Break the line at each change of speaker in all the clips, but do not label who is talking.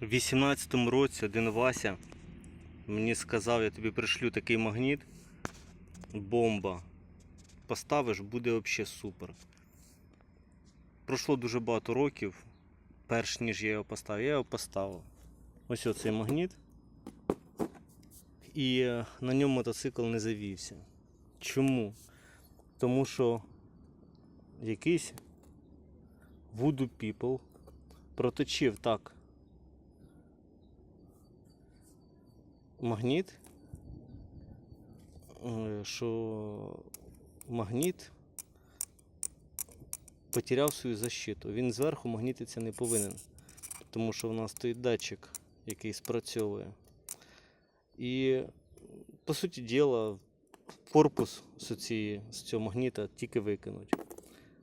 В 18-му році один Вася мені сказав, я тобі пришлю такий магніт. Бомба. Поставиш, буде взагалі супер. Пройшло дуже багато років, перш ніж я його поставив. Я його поставив. Ось оцей магніт. І е, на ньому мотоцикл не завівся. Чому? Тому що якийсь Voodoo People проточив так магніт, е, що магніт потеряв свою защиту. Він зверху магнітиться не повинен, тому що в нас стоїть датчик, який спрацьовує. І, по суті діла, корпус з, цієї, з цього магніта тільки викинуть.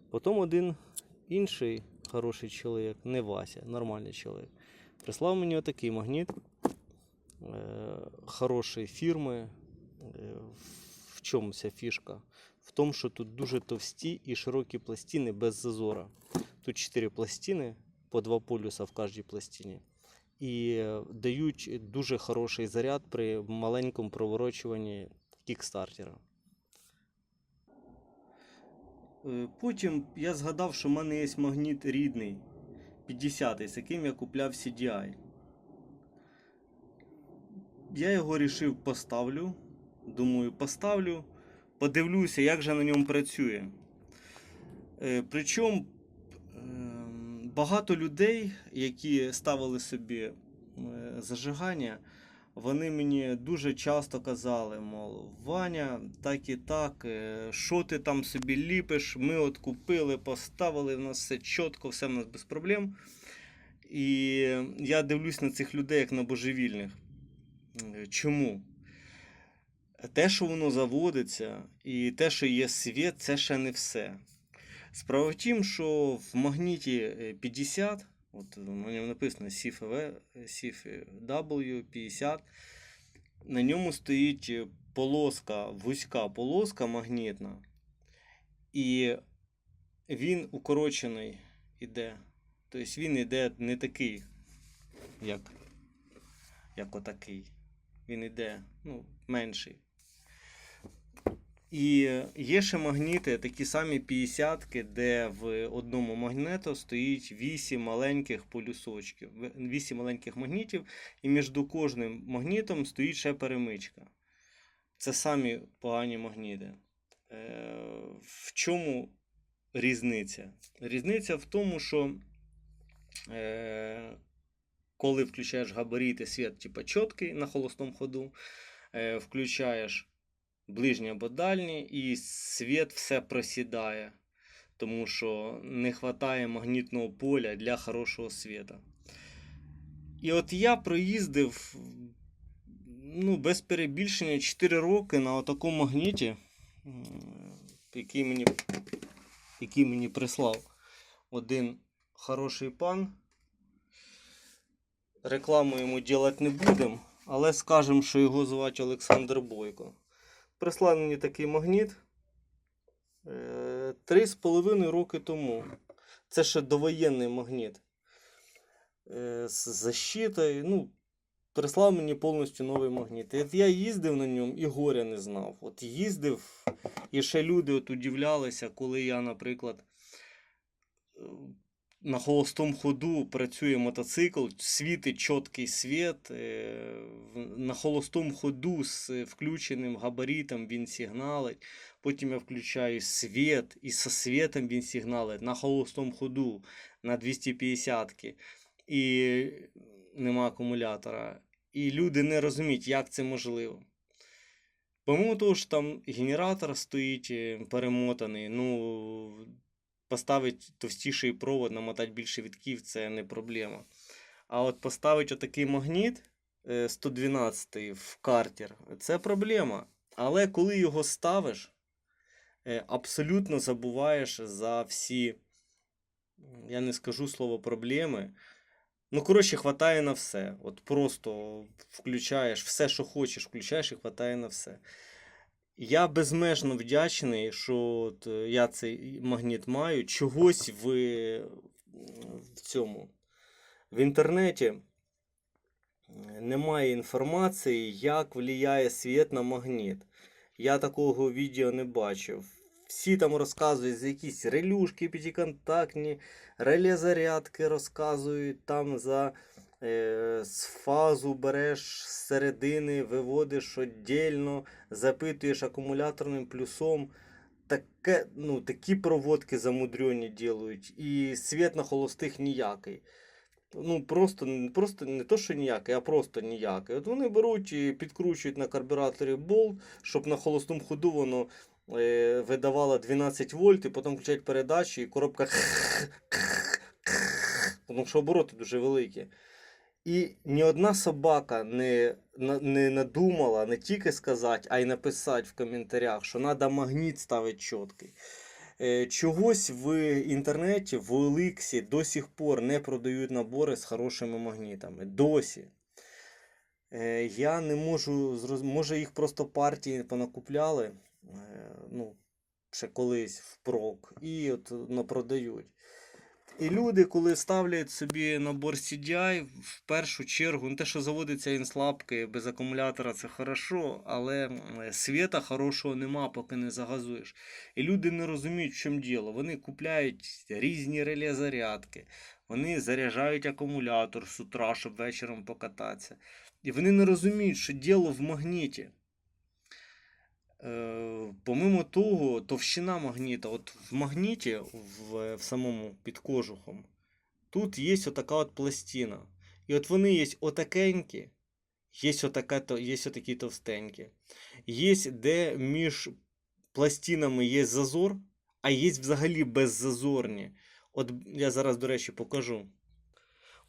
Потім один інший хороший чоловік, не Вася, нормальний чоловік, прислав мені отакий магніт е, хорошої фірми. Е, в чому ця фішка? В тому, що тут дуже товсті і широкі пластини без зазора. Тут 4 пластини по два полюса в кожній пластині. І дають дуже хороший заряд при маленькому проворочуванні кікстартера. Е, Потім я згадав, що в мене є магніт рідний 50 з яким я купляв CDI. Я його вирішив поставлю. Думаю, поставлю, подивлюся, як же на ньому працює. Е, Причому ем, багато людей, які ставили собі е, зажигання, вони мені дуже часто казали, мов, Ваня, так і так, е, що ти там собі ліпиш, ми от купили, поставили, в нас все чітко, все в нас без проблем. І я дивлюсь на цих людей як на божевільних. Е, Чому? Те, що воно заводиться, і те, що є світ, це ще не все. Справа в тім, що в магніті е, 50, от на ньому написано CFW, CFW50, на ньому стоїть е, полоска, вузька полоска магнітна, і він укорочений іде. Тобто він іде не такий, як, як отакий. Він іде ну, менший. І є ще магніти, такі самі 50-ки, де в одному магніту стоїть 8 маленьких полюсочків, 8 маленьких магнітів, і між кожним магнітом стоїть ще перемичка. Це самі погані магніти. Е, В чому різниця? Різниця в тому, що е, коли включаєш габарити, світ типа чіткий на холостому ходу, е, включаєш ближній або дальній, і світ все просідає, тому що не вистачає магнітного поля для хорошого світа. І от я проїздив ну, без перебільшення 4 роки на такому магніті, який мені, який мені прислав один хороший пан. Рекламу йому робити не будемо, але скажемо, що його звати Олександр Бойко. Прислав мені такий магніт е, три з половиною роки тому. Це ще довоєнний магніт. Е, З защитою. Ну, прислав мені повністю новий магніт. От я їздив на ньому і горя не знав. От їздив, і ще люди от удивлялися, коли я, наприклад, е, на холостому ходу працює мотоцикл, світить чіткий світ. е, На холостому ходу з включеним габаритом він сигналить. Потім я включаю світ, і со світом він сигналить на холостому ходу на 250 і нема акумулятора. І люди не розуміють, як це можливо. Помимо того, що там генератор стоїть е, перемотаний, ну, поставити товстіший провод, намотати більше вітків це не проблема. А от поставити отакий магніт е, 112 в картер це проблема. Але коли його ставиш, е, абсолютно забуваєш за всі, я не скажу слово проблеми. Ну, коротше, хватає на все. От просто включаєш все, що хочеш, включаєш і хватає на все. Я безмежно вдячний, що от е, я цей магніт маю. Чогось в, в цьому в інтернеті немає інформації, як впливає світ на магніт. Я такого відео не бачив. Всі там розказують за якісь релюшки п'ятиконтактні, реле зарядки розказують там за е, з фазу береш з середини, виводиш віддільно, запитуєш акумуляторним плюсом. Таке, ну, такі проводки замудрені ділають, і світ на холостих ніякий. Ну, просто, просто не то, що ніякий, а просто ніякий. От вони беруть і підкручують на карбюраторі болт, щоб на холостому ходу воно е, видавало 12 вольт, і потім включають передачі, і коробка. Тому що обороти дуже великі. І ні одна собака не, не надумала не тільки сказати, а й написати в коментарях, що треба магніт ставити чіткий. Е, Чогось в інтернеті, в OLX до сих пор не продають набори з хорошими магнітами. Досі. Е, Я не можу може їх просто партії понакупляли, е, ну, ще колись впрок, і от напродають. І люди, коли ставлять собі набор CDI, в першу чергу, ну те, що заводиться він слабкий, без акумулятора, це хорошо, але світа хорошого нема, поки не загазуєш. І люди не розуміють, в чому діло. Вони купляють різні реле зарядки, вони заряджають акумулятор з утра, щоб вечором покататися. І вони не розуміють, що діло в магніті. Е, помимо того, товщина магніта, от в магніті, в, в самому під кожухом, тут є отака от пластина. І от вони є отакенькі, є, отака, є отакі товстенькі. Є де між пластинами є зазор, а є взагалі беззазорні. От я зараз, до речі, покажу.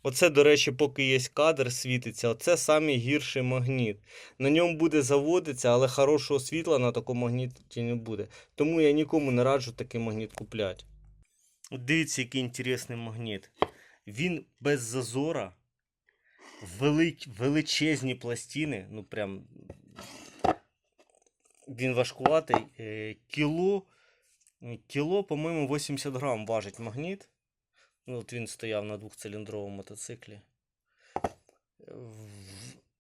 Оце, до речі, поки є кадр, світиться, оце самий гірший магніт. На ньому буде заводитися, але хорошого світла на такому магніті не буде. Тому я нікому не раджу такий магніт купляти. Дивіться, який інтересний магніт. Він без зазора, велик, величезні пластини, ну прям. Він важкуватий. е, Кіло, кіло, по-моєму, 80 грам важить магніт. Ну, от він стояв на двохциліндровому мотоциклі.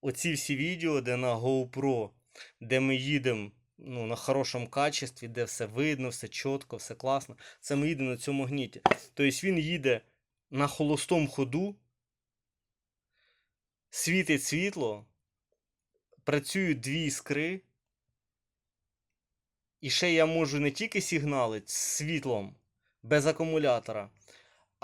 Оці всі відео, де на GoPro, де ми їдемо ну, на хорошому качестві, де все видно, все чітко, все класно. Це ми їдемо на цьому магніті. Тобто він їде на холостому ходу, світить світло, працюють дві іскри. І ще я можу не тільки сигналити світлом без акумулятора,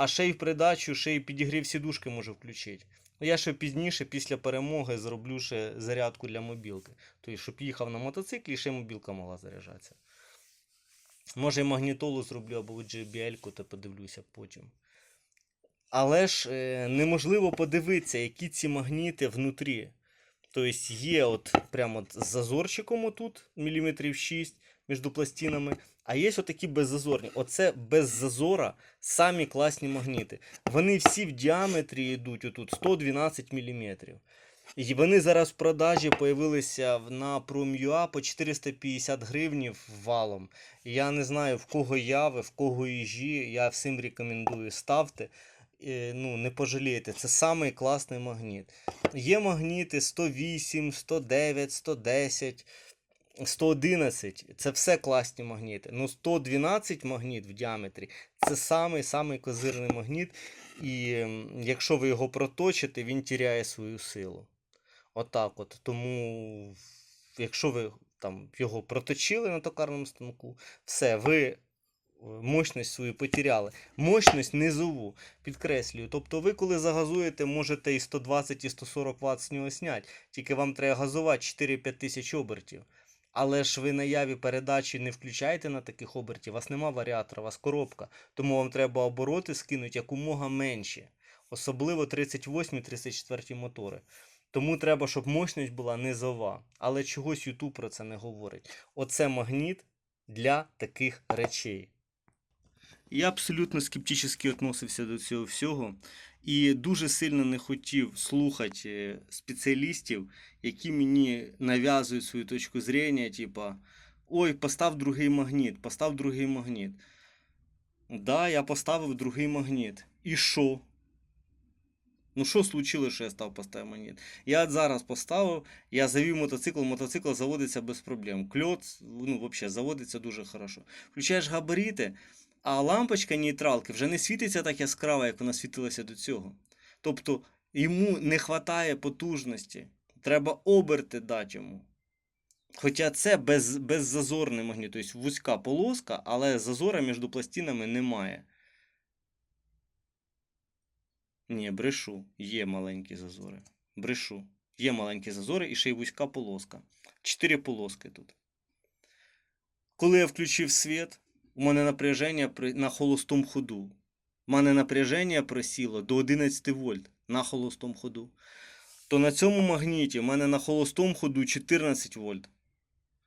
а ще й в придачу, ще й підігрів сідушки можу включити. Ну, я ще пізніше, після перемоги, зроблю ще зарядку для мобілки. Тобто, щоб їхав на мотоциклі, ще мобілка могла заряджатися. Може, і магнітолу зроблю або JBL-ку, то подивлюся потім. Але ж е, неможливо подивитися, які ці магніти внутрі. Тобто є от прямо з зазорчиком отут, міліметрів 6 між пластинами, а є отакі беззазорні. Оце без зазора самі класні магніти. Вони всі в діаметрі йдуть отут 112 мм. І вони зараз в продажі появилися на Prom.ua по 450 гривнів валом. Я не знаю, в кого яви, в кого їжі. Я всім рекомендую ставте. Ну, не пожалієте, це самий класний магніт. Є магніти 108, 109, 110, 111. Це все класні магніти. Ну, 112 магніт в діаметрі це самий самий козирний магніт. І якщо ви його проточите, він тіряє свою силу. Отак от. Тому, якщо ви там його проточили на токарному станку, все, ви е, мощність свою потеряли. Мощність низову, підкреслюю. Тобто ви, коли загазуєте, можете і 120, і 140 Вт з нього зняти. Тільки вам треба газувати 4-5 тисяч обертів. Але ж ви наяві передачі не включаєте на таких обертів, у вас нема варіатора, у вас коробка. Тому вам треба обороти скинути якомога менші. Особливо 38-34 мотори. Тому треба, щоб мощність була низова. Але чогось YouTube про це не говорить. Оце магніт для таких речей. Я абсолютно скептично відносився до цього всього і дуже сильно не хотів слухати е, спеціалістів, які мені нав'язують свою точку зрення, типа ой, постав другий магніт, постав другий магніт. Да, я поставив другий магніт. І що? Ну що случилось, що я став поставив магніт? Я зараз поставив, я завів мотоцикл, мотоцикл заводиться без проблем. Кльот, ну, взагалі, заводиться дуже хорошо. Включаєш габарити, а лампочка нейтралки вже не світиться так яскраво, як вона світилася до цього. Тобто йому не вистачає потужності. Треба оберти дати йому. Хоча це без, беззазорний магніт, тобто вузька полоска, але зазора між пластинами немає. Ні, брешу. Є маленькі зазори. Брешу. Є маленькі зазори і ще й вузька полоска. Чотири полоски тут. Коли я включив світ, у мене напряження при- на холостому ходу. У мене напряження просіло до 11 вольт на холостому ходу. То на цьому магніті у мене на холостому ходу 14 вольт.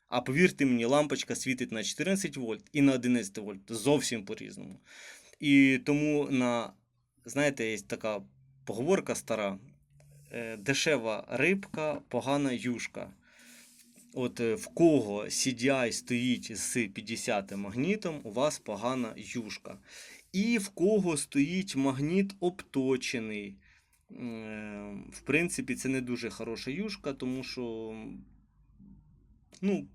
А повірте мені, лампочка світить на 14 вольт і на 11 вольт. Зовсім по-різному. І тому на, знаєте, є така поговорка стара: е, дешева рибка, погана юшка. От е, в кого CDI стоїть з 50 магнітом, у вас погана юшка. І в кого стоїть магніт обточений. Е, В принципі, це не дуже хороша юшка, тому що, ну,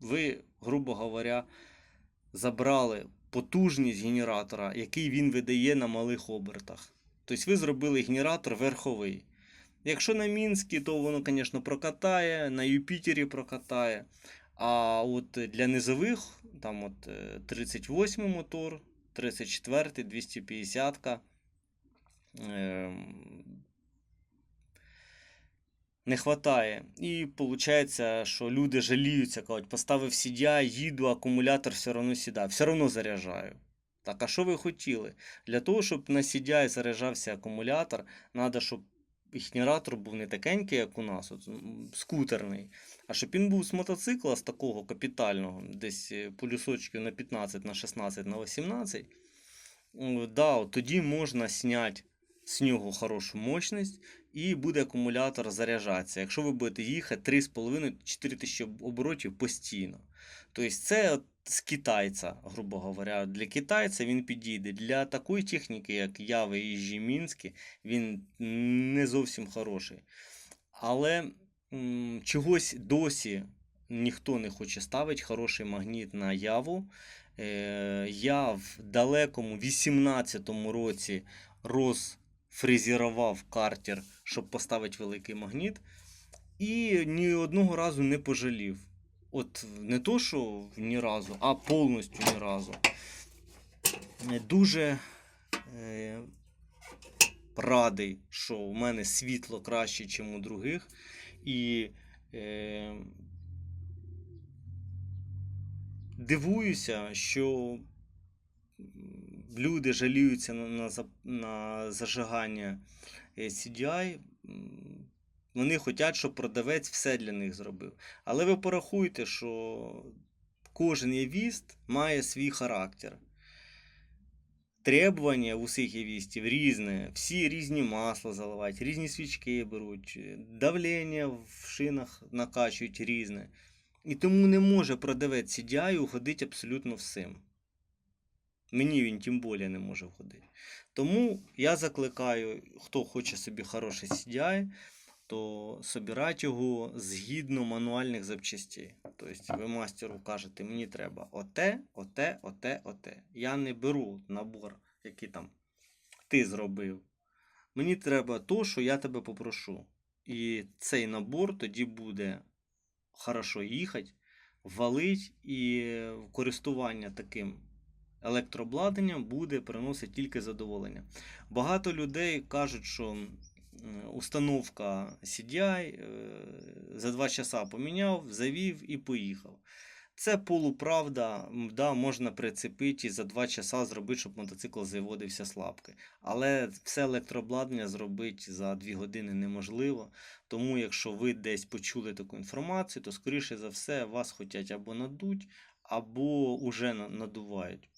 ви, грубо говоря, забрали потужність генератора, який він видає на малих обертах. Тобто ви зробили генератор верховий. Якщо на Мінській, то воно, звісно, прокатає, на Юпітері прокатає. А от для низових, там от е, 38 мотор, 34, 250. ем, Не вистачає. І виходить, що люди жаліються, кажуть, поставив CDI, їду, акумулятор все одно сідає, все одно заряджаю. Так, а що ви хотіли? Для того, щоб на CDI заряджався акумулятор, треба, щоб генератор був не такенький, як у нас, от, скутерний, а щоб він був з мотоцикла, з такого капітального, десь е, полюсочків на 15, на 16, на 18. Да, от тоді можна зняти з нього хорошу мощність і буде акумулятор заряджатися. Якщо ви будете їхати 3,5-4 тисячі оборотів постійно. Тобто це з китайця, грубо говоря. Для китайця він підійде. Для такої техніки, як Яви і Жімінські, він не зовсім хороший. Але м, чогось досі ніхто не хоче ставити хороший магніт на Яву. Е, я в далекому 18-му році розфрезерував картер, щоб поставити великий магніт. І ні одного разу не пожалів. От не то, що ні разу, а повністю ні разу. Е, Дуже е, радий, що у мене світло краще, ніж у других. І е, дивуюся, що люди жаліються на, на, на зажигання е, CDI. Вони хочуть, щоб продавець все для них зробив. Але ви порахуйте, що кожен євіст має свій характер. Требування усіх євістів різне. Всі різні масла заливають, різні свічки беруть, давлення в шинах накачують різне. І тому не може продавець CDI угодити абсолютно всім. Мені він тим більше не може входити. Тому я закликаю, хто хоче собі хороший CDI, то собирати його згідно мануальних запчастей. Тобто ви мастеру кажете, мені треба оте, оте, оте, оте. Я не беру набор, який там ти зробив. Мені треба то, що я тебе попрошу. І цей набор тоді буде хорошо їхати, валить і користування таким електрообладнанням буде приносити тільки задоволення. Багато людей кажуть, що установка CDI е, за 2 часа поміняв, завів і поїхав. Це полуправда, да, можна прицепити і за 2 часа зробити, щоб мотоцикл заводився слабки. Але все електрообладнання зробити за 2 години неможливо. Тому, якщо ви десь почули таку інформацію, то скоріше за все вас хочуть або надуть, або уже надувають.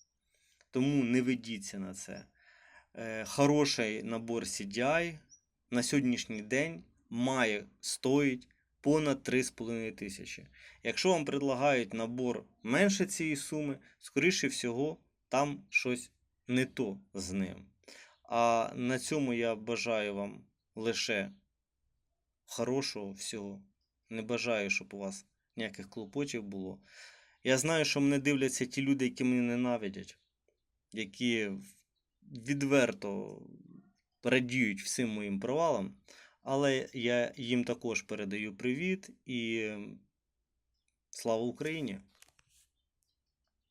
Тому не ведіться на це. Е, Хороший набор CDI на сьогоднішній день має стоїть понад 3,5 тисячі. Якщо вам предлагають набор менше цієї суми, скоріше всього, там щось не то з ним. А на цьому я бажаю вам лише хорошого всього. Не бажаю, щоб у вас ніяких клопотів було. Я знаю, що мене дивляться ті люди, які мене ненавидять, які відверто радіють всім моїм провалам. Але я їм також передаю привіт і слава Україні!